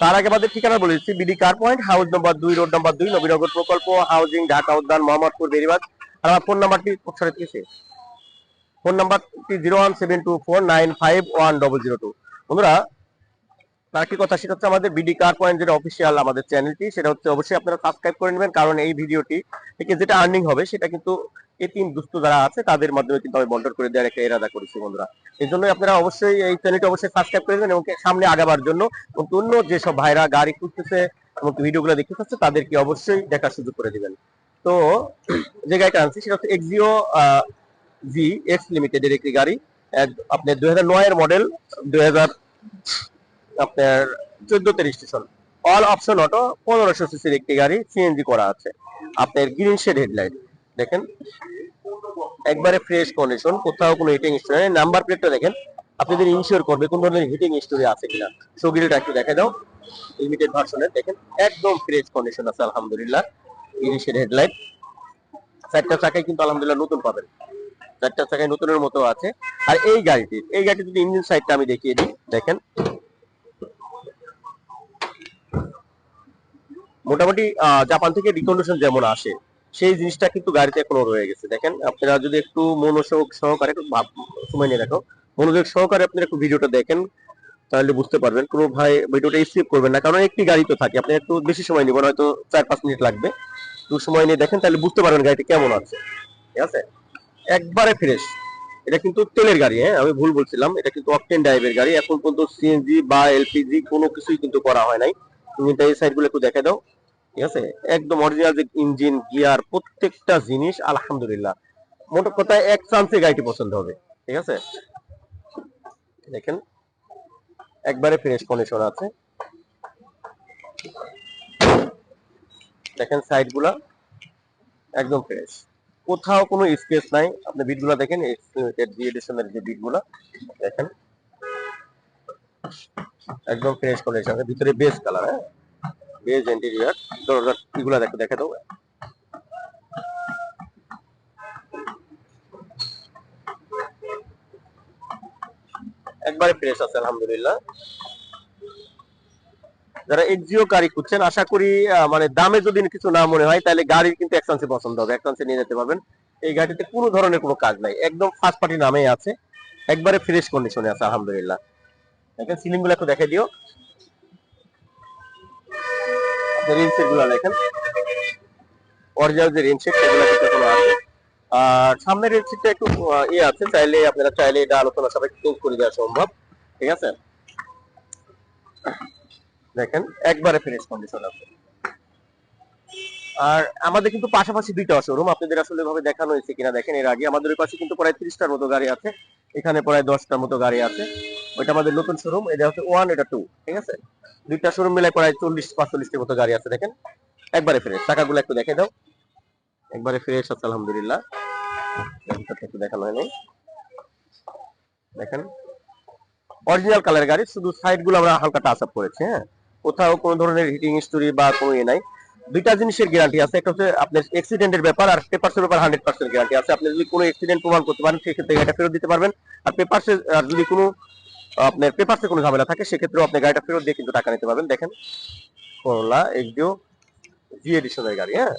তার আগে ঠিকানা বলে দিচ্ছি, BD car point, house number দুই, রোড নম্বর দুই, নবীনগর প্রকল্প, হাউজিং, ঢাকা উদ্যান, মোহাম্মদপুর, বেরিবাদ। আর ফোন নাম্বারটি থেকে ফোন নাম্বারটি zero one seven two four nine five one double zero two বন্ধুরা, তার কি কথা? সেটা হচ্ছে আমাদের বিডি কার পয়েন্ট যেটা অফিসিয়াল আমাদের চ্যানেলটি। সেটা হচ্ছে অবশ্যই আপনারা সাবস্ক্রাইব করে নেবেন, কারণ এই ভিডিওটি থেকে যেটা আর্নিং হবে, সেটা কিন্তু এতিম দুস্থ যারা আছে, তাদের মাধ্যমে কিন্তু আমি বন্টন করে দেওয়ার একটা এরাদা করেছি বন্ধুরা। এই জন্য আপনারা অবশ্যই এই চ্যানেলটি অবশ্যই সাবস্ক্রাইব করে দেবেন এবং সামনে আগাবার জন্য অন্য যেসব ভাইরা গাড়ি খুঁজতেছে এবং ভিডিওগুলো দেখতে পাচ্ছে তাদেরকে অবশ্যই দেখার সুযোগ করে দিবেন। তো, যে গাড়িটা আনছি, সেটা হচ্ছে এক্সিও জি এক্স লিমিটেডের একটি গাড়ি আপনার দুই হাজার নয়ের মডেল দুই হাজার আপনার চোদ্দতে রেজিস্ট্রেশন অল অপশন অটো পনেরোশো সিসির একটি গাড়ি সিএনজি করা আছে। আপনার গ্রিন শেড হেডলাইট দেখেন? একবারে ফ্রেশ কন্ডিশন কোথাও কোনো হিটিং স্টোরি নেই। নাম্বার প্লেটটা দেখেন আপনি যদি ইনশিওর করবে কোন ধরনের হিটিং স্টোরি আছে কিনা। সগিলটা একটু দেখে দাও লিমিটেড ভার্সনের দেখেন? একদম ফ্রেশ কন্ডিশন আছে, আলহামদুলিল্লাহ। গ্রিন শেড হেডলাইট চারটা চাকায় কিন্তু আলহামদুলিল্লাহ নতুন পাবেন। চারটা চাকায় নতুনের মতো আছে। আর এই গাড়িটির এই গাড়িটির যদি ইঞ্জিন সাইডটা আমি দেখিয়ে দিই, দেখেন। মোটামুটি জাপান থেকে রিকন্ডিশন যেমন আসে, সেই জিনিসটা কিন্তু গাড়িতে এখনও রয়ে গেছে। দেখেন, আপনারা যদি একটু মনোযোগ সহকারে সময় নিয়ে দেখো, মনোযোগ সহকারে আপনারা একটু ভিডিওটা দেখেন, তাহলে বুঝতে পারবেন। কোনো ভাই ভিডিওটা স্কিপ করবেন না, কারণ একটি গাড়ি তো থাকে, আপনি একটু বেশি সময় নিবেন, হয়তো চার পাঁচ মিনিট লাগবে। একটু সময় নিয়ে দেখেন, তাহলে বুঝতে পারবেন গাড়িটা কেমন আছে। ঠিক আছে? একবারে ফ্রেশ এটা কিন্তু তেলের গাড়ি হ্যাঁ? আমি ভুল বলছিলাম। এটা কিন্তু অকটেন ড্রাইভের গাড়ি। এখন পর্যন্ত সিএনজি বা এলপিজি কোনো কিছুই কিন্তু করা হয় নাই। তুমি এই সাইডগুলো একটু দেখে দাও। ঠিক আছে? একদম অরিজিনাল যে ইঞ্জিন গিয়ার প্রত্যেকটা জিনিস, আলহামদুলিল্লাহ। মোট কথায় এক চান্সে গাড়িটি পছন্দ হবে। ঠিক আছে? দেখেন। একবারে ফ্রেশ কন্ডিশন আছে। দেখেন সাইডগুলা। একদম ফ্রেশ কোথাও কোনো স্পেস নাই। আপনি বিটগুলা দেখেন জি এডিশনের যে বিটগুলা দেখেন। একদম ফ্রেশ কন্ডিশন ভিতরে বেস কালার হ্যাঁ? বেজ ইন্টেরিয়র দরজার এগুলা দেখো, দেখে দাও একবারে ফ্রেশ আছে, আলহামদুলিল্লাহ। যারা এক্সিও গাড়ি খুঁজছেন, আশা করি মানে দামে যদি কিছু না মনে হয়, তাহলে গাড়ির কিন্তু এক্সপেন্সিভ পছন্দ হবে। এক্সপেন্সিভ নিয়ে যেতে পারবেন। এই গাড়িতে কোনো ধরনের কোনো কাজ নাই। একদম ফার্স্ট পার্টি নামেই আছে। একবারে ফ্রেশ কন্ডিশনে আছে, আলহামদুলিল্লাহ। দেখেন সিলিংগুলো একটু দেখে দিও। রিন সেটগুলো দেখেন। অরিজিনাল যে রিন সেট সেগুলো আছে। আর সামনের রিন সেটটা একটু ইয়ে আছে। চাইলে আপনারা, চাইলে এটা আলোচনা সবাই চেঞ্জ করে দেওয়া সম্ভব। ঠিক আছে? দেখেন, একবারে ফিনিশ কন্ডিশন আছে। আর আমাদের কিন্তু পাশাপাশি দুইটা শোরুম আপনাদের আসলে ভাবে দেখানো হয়েছে কিনা দেখেন, এর আগে আমাদের ওই পাশে কিন্তু প্রায় ত্রিশটার মতো গাড়ি আছে, এখানে প্রায় দশটার মতো গাড়ি আছে। ওইটা আমাদের নতুন শোরুম এটা হচ্ছে ওয়ান এটা টু ঠিক আছে? দুইটা শোরুম মিলে প্রায় চল্লিশ, পাঁচচল্লিশটির মতো গাড়ি আছে, দেখেন? একবারে ফ্রেশ টাকাগুলো একটু দেখে দাও। একবারে ফ্রেশ আছে, আলহামদুলিল্লাহ। একটু দেখানো হয়নি। দেখেন? অরিজিনাল কালার গাড়ি, শুধু সাইডগুলো আমরা হালকা টাচ আপ করেছি হ্যাঁ? কোথাও কোনো ধরনের হিটিং স্টোরি বা কোনো ইয়ে নাই। দুইটা জিনিসের গ্যারান্টি আছে। একটা হচ্ছে আপনার অ্যাক্সিডেন্টের ব্যাপার আর পেপারসের ব্যাপার হান্ড্রেড পার্সেন্ট গ্যারান্টি আছে। আপনি যদি কোনো অ্যাক্সিডেন্ট প্রমাণ করতে পারেন, সেক্ষেত্রে গাড়িটা ফেরত দিতে পারবেন। আর পেপারসে যদি কোনো, আপনার পেপারসে কোনো ঝামেলা থাকে, সেক্ষেত্রেও আপনি গাড়িটা ফেরত দিয়ে কিন্তু টাকা নিতে পারবেন। দেখেন, করলা এক্সিও জি এডিশনের গাড়ি হ্যাঁ?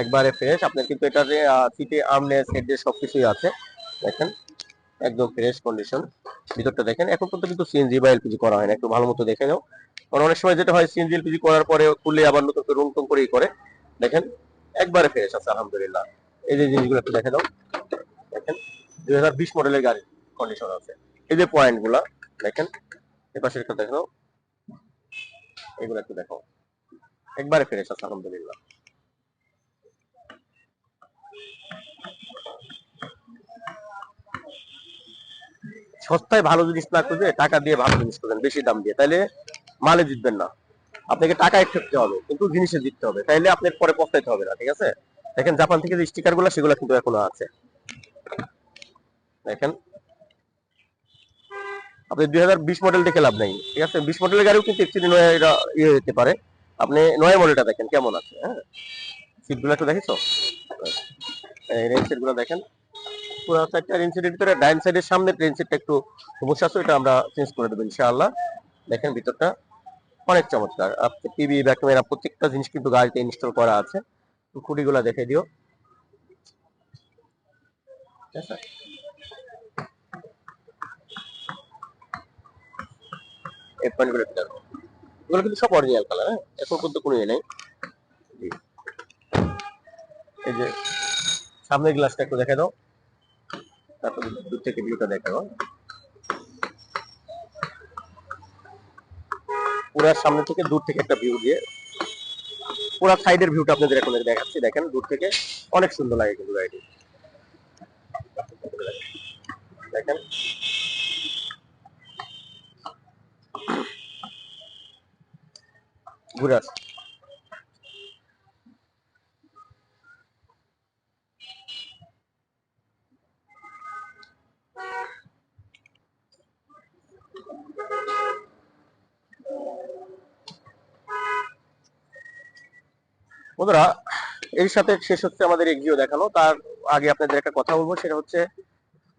একবারে ফ্রেশ আপনার কিন্তু এটার সিটে আর্মনেস হেডরেস্ট সবকিছুই আছে। দেখেন, একদম ফ্রেশ কন্ডিশন ভিতরটা দেখেন, এখন পর্যন্ত কিন্তু সিএনজি বা এলপিজি করা হয় না। একটু ভালো মতো দেখে নাও। কারণ অনেক সময় যেটা হয়, সিএনজি, এলপিজি করার পরে খুললে আবার নতুন করে রং টং করেই করে। দেখেন, একবারে ফ্রেশ আছে, আলহামদুলিল্লাহ। এই যে জিনিসগুলো একটু দেখে দাও দেখেন, দুই হাজার বিশ মডেলের গাড়ি কন্ডিশন আছে। এই যে পয়েন্টগুলা, দেখেন এ পাশে একটু দেখো এগুলো একটু দেখো। একবারে ফ্রেশ আছে, আলহামদুলিল্লাহ। সস্তায় ভালো জিনিস না খুঁজে টাকা দিয়ে ভালো জিনিস খুঁজেন, বেশি দাম দিয়ে। তাহলে মালে জিতবেন না। আপনাকে টাকায় ঠকতে হবে, কিন্তু জিনিসে জিততে হবে। তাইলে আপনার পরে পস্তাইতে হবে না, ঠিক আছে? দেখেন, জাপান থেকে যে স্টিকারগুলো, সেগুলো কিন্তু এখনও আছে। দেখেন। আপনি দুই হাজার বিশ মডেল দেখে লাভ নাই, ঠিক আছে? বিশ মডেলের গাড়িও কিন্তু অ্যাক্সিডেন্ট হয়ে এটা ইয়ে হতে পারে। আপনি নয় মডেলটা দেখেন, কেমন আছে হ্যাঁ? সিটগুলো একটু দেখেছ এই রেঞ্জগুলো দেখেন। পুরো সাইডটা রেঞ্জ সেটের ভিতরে ডাইন সাইডের সামনে রেঞ্জ সেটটা একটু সমস্যা আছে এটা আমরা চেঞ্জ করে দেবো, ইনশাআল্লাহ। দেখেন ভিতরটা। অনেক চমৎকার। টিভি ব্যাক ক্যামেরা প্রত্যেকটা জিনিস কিন্তু গাড়িতে ইনস্টল করা আছে। খুঁটিগুলো দেখে দিও। দেখো এগুলো কিন্তু সব অরিজিনাল কালার হ্যাঁ? এখন কোনো ইয়ে নেই। এই যে সামনের গ্লাসটা একটু দেখে দাও। তারপর দূর থেকে ভিউটা দেখা দাও পুরা সামনে থেকে দূর থেকে একটা ভিউ দিয়ে পুরো সাইডের ভিউটা আপনাদের এখন দেখাচ্ছি। দেখেন, দূর থেকে অনেক সুন্দর লাগে কিন্তু গাড়িটি দেখেন। ঘুরে আসো বন্ধুরা, এর সাথে শেষ হচ্ছে আমাদের এগিয়ে দেখানো। তার আগে আপনাদের একটা কথা বলব, সেটা হচ্ছে,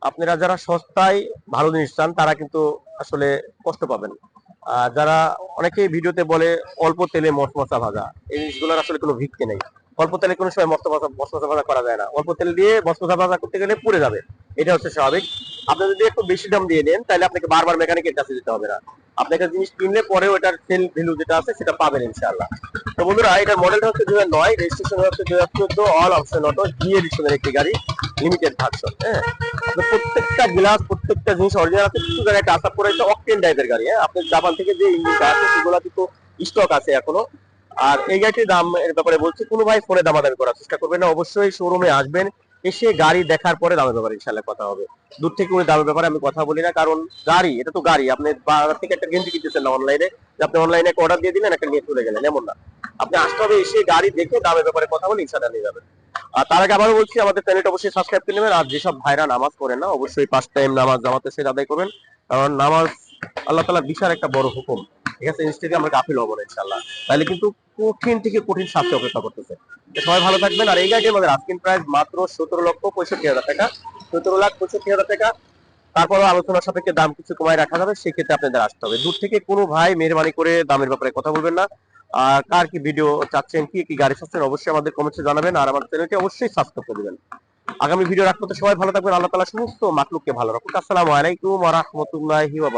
আপনারা যারা সস্তায় ভালো জিনিস চান, তারা কিন্তু আসলে কষ্ট পাবেন। যারা অনেকেই ভিডিওতে বলে, অল্প তেলে মশমশা ভাজা, এই জিনিসগুলোর আসলে কোনো ভিত্তি নেই। অল্প তেলে কোনো সময় মশমশা মশমশা ভাজা করা যায় না। অল্প তেল দিয়ে মশমশা ভাজা করতে গেলে পুড়ে যাবে। এটা হচ্ছে স্বাভাবিক। আপনি যদি একটু বেশি দাম দিয়ে নেন, তাহলে আপনাকে বারবার মেকানিকের কাছে যেতে হবে না। আপনি একটা জিনিস কিনলে পরেও এটার সেল ভ্যালু যেটা আছে, সেটা পাবেন ইনশাআল্লাহ। তো বন্ধুরা, এটার মডেলটা হচ্ছে দু হাজার নয় রেজিস্ট্রেশন হচ্ছে দু হাজার চোদ্দ অল অপশন অটো ডি এডিশনের একটি গাড়ি লিমিটেড ভার্সন হ্যাঁ? প্রত্যেকটা গ্লাস প্রত্যেকটা জিনিস অরিজিনাল আছে কিছু জায়গায় টাচ আপ করে অকটেন টাইপের গাড়ি হ্যাঁ? আপনার জাপান থেকে যে ইঞ্জিনটা আছে সেগুলো কিন্তু স্টক আছে এখনও। আর এই গাড়িটির দাম এর ব্যাপারে বলছি, কোনো ভাই ফোনে দামাদামি করার চেষ্টা করবেন না, অবশ্যই শোরুমে আসবেন। এসে গাড়ি দেখার পরে দামের ব্যাপারে ইনশাল্লাহ কথা হবে। দূর থেকে ওই দামের ব্যাপারে আমি কথা বলি না, কারণ গাড়ি, এটা তো গাড়ি। আপনি বাজার থেকে একটা গেঞ্জি কিনতেছেন না অনলাইনে আপনি অনলাইনে একটা অর্ডার দিয়ে দিলেন, একটা নিয়ে চলে গেলেন, এমন না। আপনি আসতে হবে, এসে গাড়ি দেখে দামের ব্যাপারে কথা বলে ইনশাল্লাহ নিয়ে যাবেন। আর তার আগে আবারও বলছি, আমাদের চ্যানেলটা অবশ্যই সাবস্ক্রাইব করে নেবেন, আর যেসব ভাইরা নামাজ পড়েন না, অবশ্যই পাঁচ টাইম নামাজ জামাতে সে আদায় করবেন, কারণ নামাজ আল্লাহ তালা বিশাল একটা বড় হুকুম। ঠিক আছে আমরা গাফিল হব না ইনশাল্লাহ তাহলে কিন্তু কঠিন থেকে কঠিন শাস্তি অপেক্ষা করতেছে। সবাই ভালো থাকবেন। আর এই গাড়ির আমাদের আস্কিং প্রাইস মাত্র সতেরো লক্ষ পঁয়ষট্টি হাজার টাকা। সতেরো লাখ পঁয়ষট্টি হাজার টাকা। তারপরও আলোচনার সাপেক্ষে দাম কিছু কমায় রাখা যাবে, সেক্ষেত্রে আপনাদের আসতে হবে। দূর থেকে কোনো ভাই মেহরবানি করে দামের ব্যাপারে কথা বলবেন না। আর কার কি ভিডিও চাচ্ছেন, কি কি গাড়ি চাচ্ছেন, অবশ্যই আমাদের কমেন্টে জানাবেন। আর আমার চ্যানেলটি অবশ্যই সাবস্ক্রাইব করে দিবেন। আগামী ভিডিও রাখতে সবাই ভালো থাকবেন। আল্লাহ তালা সমস্ত মাকলুককে ভালো রাখুন আসসালামু আলাইকুম ওয়া রাহমাতুল্লাহি ওয়া